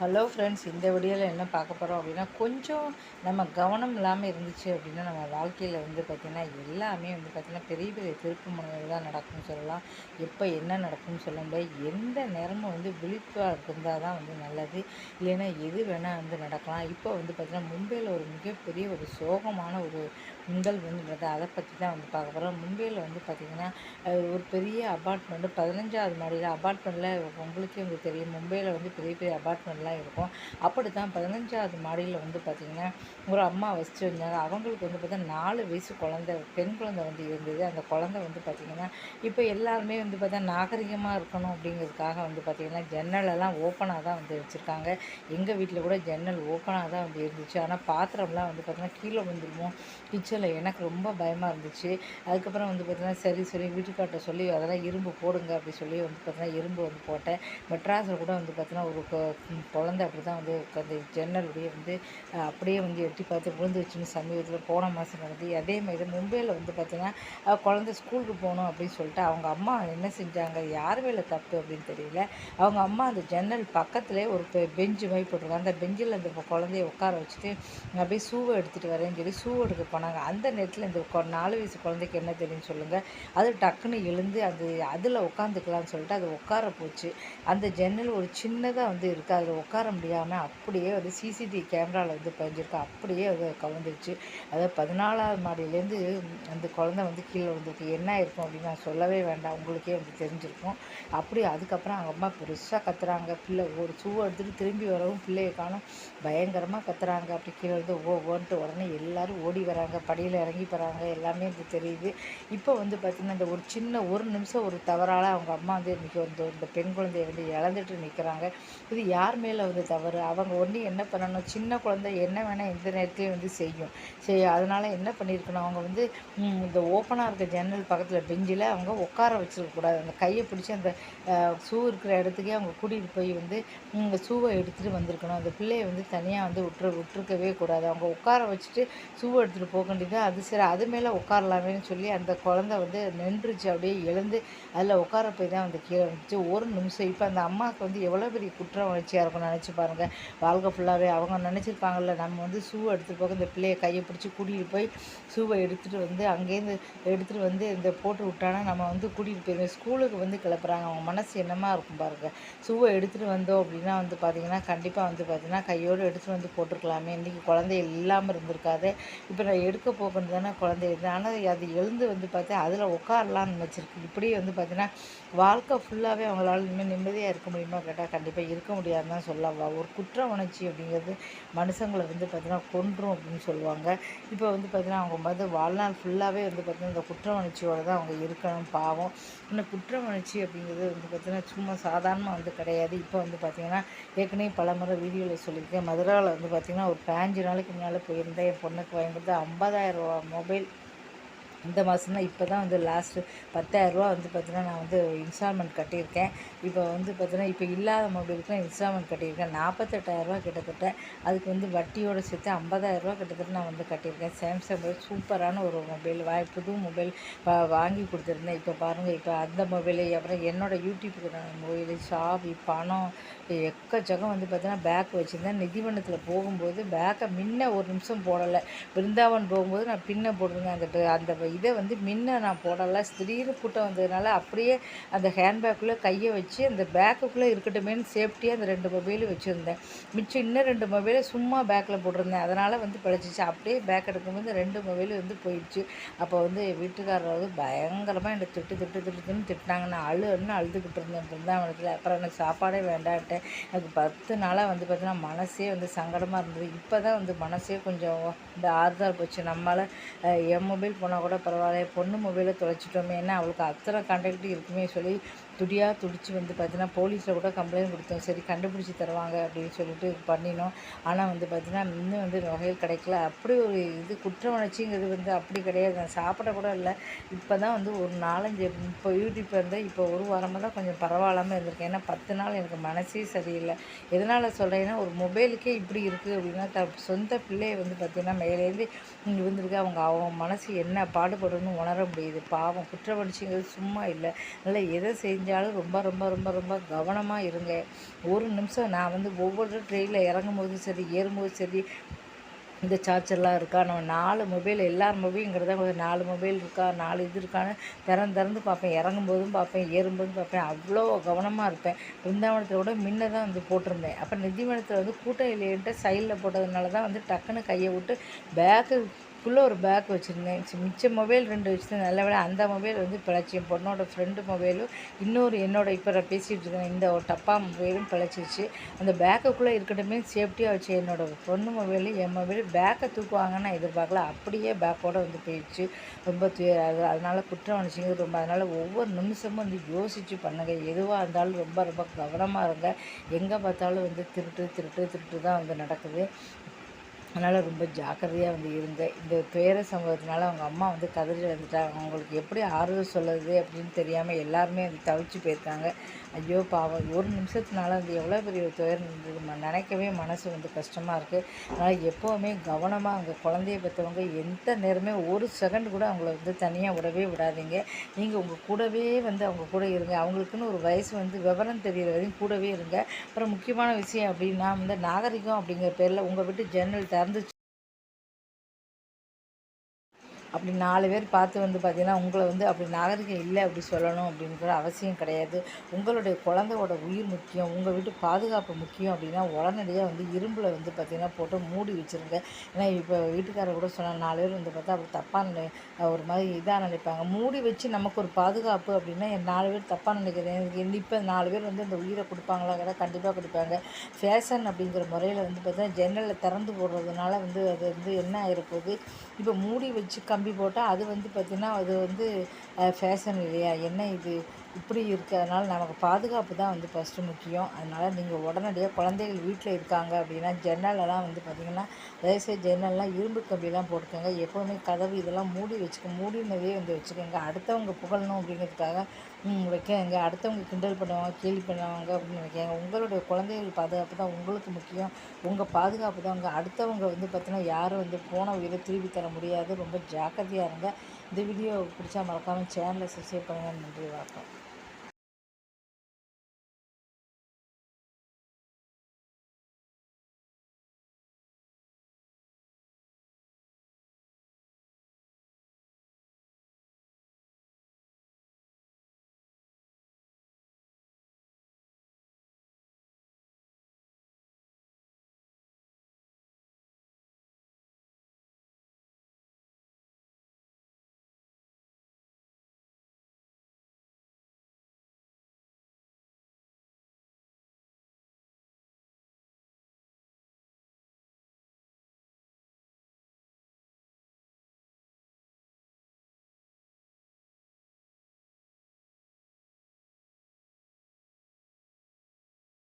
Hello friends இந்த வீடியோவில் என்ன பார்க்க போகிறோம் அப்படின்னா கொஞ்சம் நம்ம கவனம் இல்லாமல் இருந்துச்சு அப்படின்னா நம்ம வாழ்க்கையில் வந்து பார்த்திங்கன்னா எல்லாமே வந்து பார்த்திங்கன்னா பெரிய பெரிய திருப்பு முனைகள் தான் நடக்கும்னு சொல்லலாம். எப்போ என்ன நடக்கும்னு சொல்ல முடியாது. எந்த நேரமும் வந்து விழிப்பாக இருந்தால் தான் வந்து நல்லது. இல்லைன்னா எது வேணால் வந்து நடக்கலாம். இப்போ வந்து பார்த்திங்கன்னா மும்பையில் ஒரு மிகப்பெரிய ஒரு சோகமான ஒரு நிகழ்வு வந்து அதை பற்றி தான் வந்து பார்க்க போகிறோம் மும்பையில் வந்து பார்த்திங்கன்னா ஒரு பெரிய அபார்ட்மெண்ட் பதினஞ்சாவது மாடியில் அபார்ட்மெண்ட்டில் உங்களுக்கே உங்களுக்கு தெரியும். மும்பையில் வந்து பெரிய பெரிய அபார்ட்மெண்ட்லாம் இருக்கும். அப்படி தான் பதினஞ்சாவது மாடியில் வந்து பார்த்திங்கன்னா ஒரு அம்மா வச்சுட்டு இருந்தாங்க. அவங்களுக்கு வந்து பார்த்தா நாலு வயசு குழந்தை பெண் குழந்தை வந்து இருந்தது. அந்த குழந்தை வந்து பார்த்திங்கன்னா இப்போ எல்லாருமே வந்து பார்த்தா நாகரிகமாக இருக்கணும் அப்படிங்கிறதுக்காக வந்து பார்த்திங்கன்னா ஜன்னலெல்லாம் ஓப்பனாக தான் வந்து வச்சுருக்காங்க. எங்கள் வீட்டில் கூட ஜன்னல் ஓப்பனாக தான் வந்து இருந்துச்சு. ஆனால் பாத்திரம்லாம் வந்து பார்த்திங்கன்னா கீழே வந்துருமோ இல்லை எனக்கு ரொம்ப பயமாக இருந்துச்சு. அதுக்கப்புறம் வந்து பார்த்திங்கன்னா சரி சொல்லி வீட்டுக்கார்ட்ட சொல்லி அதெல்லாம் இரும்பு போடுங்க அப்படி சொல்லி வந்து பார்த்திங்கன்னா இரும்பு வந்து போட்டேன். மெட்ராஸில் கூட வந்து பார்த்திங்கன்னா ஒரு கொ- குழந்தை அப்படி தான் வந்து அந்த ஜன்னலுடைய வந்து அப்படியே வந்து எட்டி பார்த்து விழுந்துருச்சுன்னு சமீபத்தில் போன மாதம் நடந்து அதே மாதிரி மும்பையில் வந்து பார்த்திங்கன்னா குழந்தை ஸ்கூலுக்கு போகணும் அப்படின்னு சொல்லிட்டு அவங்க அம்மா என்ன செஞ்சாங்க யார் மேலே தப்பு அப்படின்னு தெரியல. அவங்க அம்மா அந்த ஜன்னல் பக்கத்துலேயே ஒரு பெஞ்சு மாதிரி போட்டிருக்காங்க அந்த பெஞ்சில் அந்த குழந்தைய உட்கார வச்சுட்டு அப்படியே சூவை ஷூவை எடுத்துகிட்டு வரேன்னு சொல்லி ஷூ எடுக்க போனாங்க. அந்த நேரத்தில் இந்த கொ- நாலு வயசு குழந்தைக்கு என்ன தெரியும்னு சொல்லுங்கள் அது டக்குன்னு எழுந்து அது அதில் உட்காந்துக்கலாம்னு சொல்லிட்டு அது உட்கார போச்சு. அந்த ஜன்னல் ஒரு சின்னதாக வந்து இருக்குது அதில் உட்கார முடியாமல் அப்படியே வந்து சிசிடிவி கேமராவில் வந்து பதிஞ்சிருக்கு. அப்படியே அது கவுந்துருச்சு. அதாவது பதினாலாவது மாடியிலேருந்து அந்த குழந்தை வந்து கீழே வந்திருக்கு என்ன இருக்கும் அப்படின்னு நான் சொல்லவே வேண்டாம். உங்களுக்கே வந்து தெரிஞ்சிருக்கும். அப்படி அதுக்கப்புறம் அவங்க அம்மா பெருசாக கத்துறாங்க. பிள்ளை ஒரு சூவை எடுத்துகிட்டு திரும்பி வரவும் பிள்ளையை காணும். பயங்கரமாக கத்துறாங்க. அப்படி கீழே வந்து ஓ ஓன்ட்டு உடனே எல்லாரும் ஓடி வராங்க. படியில் இறங்கி போகிறாங்க எல்லாமே இது தெரியுது. இப்போ வந்து பார்த்திங்கன்னா இந்த ஒரு சின்ன ஒரு நிமிஷம் ஒரு தவறால் அவங்க அம்மா வந்து இன்றைக்கி வந்து இந்த பெண் குழந்தைய வந்து இழந்துட்டு நிற்கிறாங்க இது யார் மேலே வந்து தவறு? அவங்க ஒன்று என்ன பண்ணணும்? சின்ன குழந்தை என்ன வேணால் எந்த நேரத்துலையும் வந்து செய்யும். சரி அதனால் என்ன பண்ணியிருக்கணும்? அவங்க வந்து இந்த ஓப்பனாக இருக்க ஜன்னல் பக்கத்தில் பெஞ்சில் அவங்க உட்கார வச்சிருக்கக்கூடாது அந்த கையை பிடிச்சி அந்த ஷூ இருக்கிற இடத்துக்கே அவங்க கூட்டிகிட்டு போய் வந்து இந்த ஷூவை எடுத்துகிட்டு வந்திருக்கணும். அந்த பிள்ளையை வந்து தனியாக வந்து விட்டுரு விட்டுருக்கவே கூடாது. அவங்க உட்கார வச்சுட்டு ஷூவை எடுத்துகிட்டு போக வேண்டியது அது சரி அது மேலே உட்காரலாமேன்னு சொல்லி அந்த குழந்தை வந்து நின்றுச்சு. அப்படியே எழுந்து அதில் உட்கார போய் தான் வந்து கீழே வந்துச்சு ஒரு நிமிஷம். இப்போ அந்த அம்மாவுக்கு வந்து எவ்வளோ பெரிய குற்ற உணர்ச்சியாக இருக்கும்னு நினச்சி பாருங்கள் வாழ்க்கை ஃபுல்லாகவே அவங்க நினச்சிருப்பாங்கல்ல நம்ம வந்து ஷூ எடுத்துகிட்டு போக இந்த பிள்ளையை கையை பிடிச்சி கூட்டிகிட்டு போய் ஷூவை எடுத்துகிட்டு வந்து அங்கேருந்து எடுத்துகிட்டு வந்து இந்த போட்டு விட்டானா நம்ம வந்து கூட்டிகிட்டு போயிருவோம். ஸ்கூலுக்கு வந்து கிளப்புறாங்க. அவங்க மனசு என்னமா இருக்கும் பாருங்கள் ஷூவை எடுத்துகிட்டு வந்தோம் அப்படின்னா வந்து பார்த்தீங்கன்னா கண்டிப்பாக வந்து பார்த்தீங்கன்னா கையோடு எடுத்துகிட்டு வந்து போட்டிருக்கலாமே. இன்றைக்கி குழந்தை இல்லாமல் இருந்திருக்காது. இப்போ நான் எடுக்க போகிறது தானே குழந்தை ஆனால் அது எழுந்து வந்து பார்த்தா அதில் உட்காரலாம்னு வச்சுருக்கு இப்படி வந்து பார்த்தீங்கன்னா வாழ்க்கை ஃபுல்லாகவே அவங்களால இனிமேல் நிம்மதியாக இருக்க முடியுமா கேட்டால் கண்டிப்பாக இருக்க முடியாதுன்னு தான் சொல்லலாம். ஒரு குற்ற உணர்ச்சி அப்படிங்கிறது மனுஷங்களை வந்து பார்த்தீங்கன்னா கொன்றும் அப்படின்னு சொல்லுவாங்க. இப்போ வந்து பார்த்தீங்கன்னா அவங்க வந்து வாழ்நாள் ஃபுல்லாகவே வந்து பார்த்தீங்கன்னா இந்த குற்ற உணர்ச்சியோடு தான் அவங்க இருக்கணும் பாவம். இன்னும் குற்ற உணர்ச்சி அப்படிங்கிறது வந்து பார்த்தீங்கன்னா சும்மா சாதாரணமாக வந்து கிடையாது. இப்போ வந்து பார்த்தீங்கன்னா ஏற்கனவே பல முறை வீடியோவில் சொல்லியிருக்கேன். மதுராவில் வந்து பார்த்தீங்கன்னா ஒரு பதினஞ்சு நாளைக்கு முன்னால் போயிருந்தேன். என் பொண்ணுக்கு வாங்கி கொடுத்து ஐம்பதாயிரம் ரூபா மொபைல். இந்த மாதம் தான் இப்போ தான் வந்து லாஸ்ட்டு பத்தாயிரரூபா வந்து பார்த்தீங்கன்னா நான் வந்து இன்ஸ்டால்மெண்ட் கட்டியிருக்கேன். இப்போ வந்து பார்த்தீங்கன்னா இப்போ இல்லாத மொபைலுக்குலாம் இன்ஸ்டால்மெண்ட் கட்டியிருக்கேன். நாற்பத்தெட்டாயிரரூபா கிட்டத்தட்ட அதுக்கு வந்து வட்டியோடு சேர்த்து ஐம்பதாயிரரூபா கிட்டத்தட்ட நான் வந்து கட்டியிருக்கேன். சாம்சங் மொபைல் சூப்பரான ஒரு மொபைல் வா புது மொபைல் வாங்கி கொடுத்துருந்தேன். இப்போ பாருங்கள் இப்போ அந்த மொபைலு அப்புறம் என்னோடய யூடியூப்புக்கு நான் மொபைல் ஷாபி பணம் எக்கச்சக்கம் வந்து பார்த்தீங்கன்னா பேக் வச்சுருந்தேன். நிதிவனத்தில் போகும்போது பேக்கை முன்ன ஒரு நிமிஷம் போடலை. பிருந்தாவன் போகும்போது நான் பின்ன போட்டிருந்தேன். அந்த அந்த இதை வந்து முன்ன நான் போடலை. திடீர்னு கூட்டம் வந்ததுனால அப்படியே அந்த ஹேண்ட்பேக்குள்ளே கையை வச்சு அந்த பேக்குக்குள்ளே இருக்கட்டுமேனு சேஃப்டியாக அந்த ரெண்டு மொபைலும் வச்சுருந்தேன். மிச்சம் இன்னும் ரெண்டு மொபைலை சும்மா பேக்கில் போட்டிருந்தேன். அதனால் வந்து பிழைச்சிச்சு அப்படியே பேக் எடுக்கும்போது ரெண்டு மொபைலும் வந்து போயிடுச்சு. அப்போ வந்து என் வீட்டுக்காரர் வந்து பயங்கரமாக என்னை திட்டு திட்டு திட்டுன்னு திட்டினாங்க. நான் அழுன்னு அழுதுகிட்டு இருந்தேன் பிருந்தாவனத்தில் அப்புறம் எனக்கு சாப்பாடே வேண்டான்ட்டேன். எனக்கு பத்து நாளாக வந்து பார்த்தீங்கன்னா மனசே வந்து சங்கடமாக இருந்தது. இப்போ தான் வந்து மனசே கொஞ்சம் இந்த ஆறுதல் போச்சு. நம்மளால் என் மொபைல் போனால் கூட பரவாயில்ல. பொண்ணு மொபைலை தொலைச்சிட்டோமே ஏன்னா அவளுக்கு அத்தனை கான்டாக்ட் இருக்குமே சொல்லி துடியாக துடித்து வந்து பார்த்தீங்கன்னா போலீஸில் கூட கம்ப்ளைண்ட் கொடுத்தோம். சரி கண்டுபிடிச்சி தருவாங்க அப்படின்னு சொல்லிட்டு பண்ணினோம். ஆனால் வந்து பார்த்தீங்கன்னா இன்னும் வந்து வகையில் கிடைக்கல. அப்படி ஒரு இது குற்ற உணர்ச்சிங்கிறது வந்து அப்படி கிடையாது. நான் சாப்பிட கூட இல்லை. இப்போ தான் வந்து ஒரு நாலஞ்சு இப்போ யூடியூப் வந்து இப்போ ஒரு வாரமாக தான் கொஞ்சம் பரவாயில்லாமல் இருந்திருக்கேன் ஏன்னா பத்து நாள் எனக்கு மனசே சரியில்லை. எதனால் சொல்கிறேன்னா ஒரு மொபைலுக்கே இப்படி இருக்குது அப்படின்னா த சொந்த பிள்ளையை வந்து பார்த்திங்கன்னா மேலேருந்து இங்கே இருந்திருக்கு அவங்க அவங்க மனசு என்ன பாடுபடுன்னு உணர முடியுது. பாவம் குற்ற உணர்ச்சிங்கிறது சும்மா இல்லை. நல்லா எதை செஞ்சு செஞ்சாலும் ரொம்ப ரொம்ப ரொம்ப ரொம்ப கவனமாக இருங்க. ஒரு நிமிஷம் நான் வந்து ஒவ்வொரு ட்ரெயினில் இறங்கும்போதும் சரி ஏறும்போதும் சரி இந்த சார்ஜர்லாம் இருக்கா? நம்ம நாலு மொபைல் எல்லார் மொபைலுங்கிறத நாலு மொபைல் இருக்கா? நாலு இது இருக்கான்னு திறந்து திறந்து பார்ப்பேன். இறங்கும்போதும் பார்ப்பேன் ஏறும்போதும் பார்ப்பேன். அவ்வளோ கவனமாக இருப்பேன். பிருந்தாவனத்தில் கூட முன்ன தான் வந்து போட்டிருந்தேன். அப்போ நிதிவனத்தில் வந்து கூட்டம் இல்லைன்ட்டு சைடில் போட்டதுனால தான் வந்து டக்குன்னு கையை விட்டு பேக்கு ஃபுல்லாக ஒரு பேக் வச்சுருந்தேன். மிச்ச மொபைல் ரெண்டு வச்சுருந்தேன். நல்ல விட அந்த மொபைல் வந்து பிழைச்சி என் பொண்ணோட ஃப்ரெண்டு மொபைலும் இன்னொரு என்னோட இப்போ நான் பேசிகிட்டு இருக்கேன். இந்த ஒரு டப்பா மொபைலும் பிழைச்சிச்சு அந்த பேக்குக்குள்ளே இருக்கட்டுமே சேஃப்டியாக வச்சு என்னோட பொண்ணு மொபைலு என் மொபைல் பேக்கை தூக்குவாங்கன்னு நான் எதிர்பார்க்கல. அப்படியே பேக்கோடு வந்து போயிடுச்சு. ரொம்ப துயராது அதனால் குற்றம் அனுச்சிங்க ரொம்ப அதனால் ஒவ்வொரு நிமிஷமும் வந்து யோசித்து பண்ணுங்க. எதுவாக இருந்தாலும் ரொம்ப ரொம்ப கவனமாக இருங்க. எங்கே பார்த்தாலும் வந்து திருட்டு திருட்டு திருட்டு தான் வந்து நடக்குது. அதனால் ரொம்ப ஜாக்கிரதையாக வந்து இருங்க. இந்த துயர சம்பவத்தினால அவங்க அம்மா வந்து கதறி இழந்துட்டாங்க அவங்களுக்கு எப்படி ஆறுதல் சொல்லுது அப்படின்னு தெரியாமல் எல்லாருமே வந்து தவிச்சு போயிருக்காங்க. ஐயோ பாவம். ஒரு நிமிஷத்தினால வந்து எவ்வளோ பெரிய ஒரு துயரம் இருந்தது. நினைக்கவே மனசு வந்து கஷ்டமாக இருக்குது அதனால் எப்போவுமே கவனமாக அவங்க குழந்தைய பெற்றவங்க எந்த நேரமே ஒரு செகண்ட் கூட அவங்கள வந்து தனியாக விடவே விடாதீங்க. நீங்கள் உங்கள் கூடவே வந்து அவங்க கூட இருங்க. அவங்களுக்குன்னு ஒரு வயசு வந்து விவரம் தெரியிற வரையும் கூடவே இருங்க. அப்புறம் முக்கியமான விஷயம் அப்படின்னா வந்து நாகரிகம் அப்படிங்கிற பேரில் உங்கள் வீட்டு ஜன்னல் திறந்துச்சு அப்படி நாலு பேர் பார்த்து வந்து பார்த்திங்கன்னா உங்களை வந்து அப்படி நாகரிகம் இல்லை அப்படி சொல்லணும் அப்படிங்கிற அவசியம் கிடையாது. உங்களுடைய குழந்தையோட உயிர் முக்கியம் உங்கள் வீட்டு பாதுகாப்பு முக்கியம் அப்படின்னா உடனடியாக வந்து இரும்பில் வந்து பார்த்தீங்கன்னா போட்டு மூடி வச்சுருங்க. ஏன்னா இப்போ வீட்டுக்காரர் கூட சொன்னாங்க நாலு பேர் வந்து பார்த்தா அப்படி தப்பாக நினை ஒரு மாதிரி இதாக நினைப்பாங்க. மூடி வச்சு நமக்கு ஒரு பாதுகாப்பு அப்படின்னா என் நாலு பேர் தப்பாக நினைக்கிறேன். இப்போ நாலு பேர் வந்து அந்த உயிரை கொடுப்பாங்களா கேட்டால் கண்டிப்பாக கொடுப்பாங்க. ஃபேஷன் அப்படிங்கிற முறையில் வந்து பார்த்தீங்கன்னா ஜன்னலில் திறந்து போடுறதுனால வந்து அது வந்து என்ன ஆகிருப்போகுது இப்போ மூடி வச்சு கம்மி கம்பி போட்டால் அது வந்து பார்த்திங்கன்னா அது வந்து ஃபேஷன் இல்லையா? என்ன இது? இப்படி இருக்கிறதுனால நமக்கு பாதுகாப்பு தான் வந்து ஃபஸ்ட்டு முக்கியம். அதனால் நீங்கள் உடனடியாக குழந்தைகள் வீட்டில் இருக்காங்க அப்படின்னா ஜன்னலெல்லாம் வந்து பார்த்திங்கன்னா தயவுசெய்து ஜன்னல்லாம் இரும்பு கம்பிலாம் போட்டுக்கோங்க. எப்போவுமே கதவு இதெல்லாம் மூடி வச்சுக்க மூடினதே வந்து வச்சுக்கோங்க. அடுத்தவங்க புகழணும் அப்படிங்கிறதுக்காக ம், அடுத்தவங்க கிண்டல் பண்ணுவாங்க கேலி பண்ணுவாங்க அப்படின்னு வைக்காங்க உங்களுடைய குழந்தைகள் பாதுகாப்பு தான் உங்களுக்கு முக்கியம். உங்கள் பாதுகாப்பு தான் உங்கள் அடுத்தவங்க வந்து பார்த்திங்கன்னா யாரும் வந்து போன உயிரை திருப்பி தர முடியாது. ரொம்ப ஜாக்கிரதையாக இருங்க. இந்த வீடியோ பிடிச்சா மறக்காமல் சேனலை சப்ஸ்கிரைப் பண்ணுங்கள் நன்றி வணக்கம்.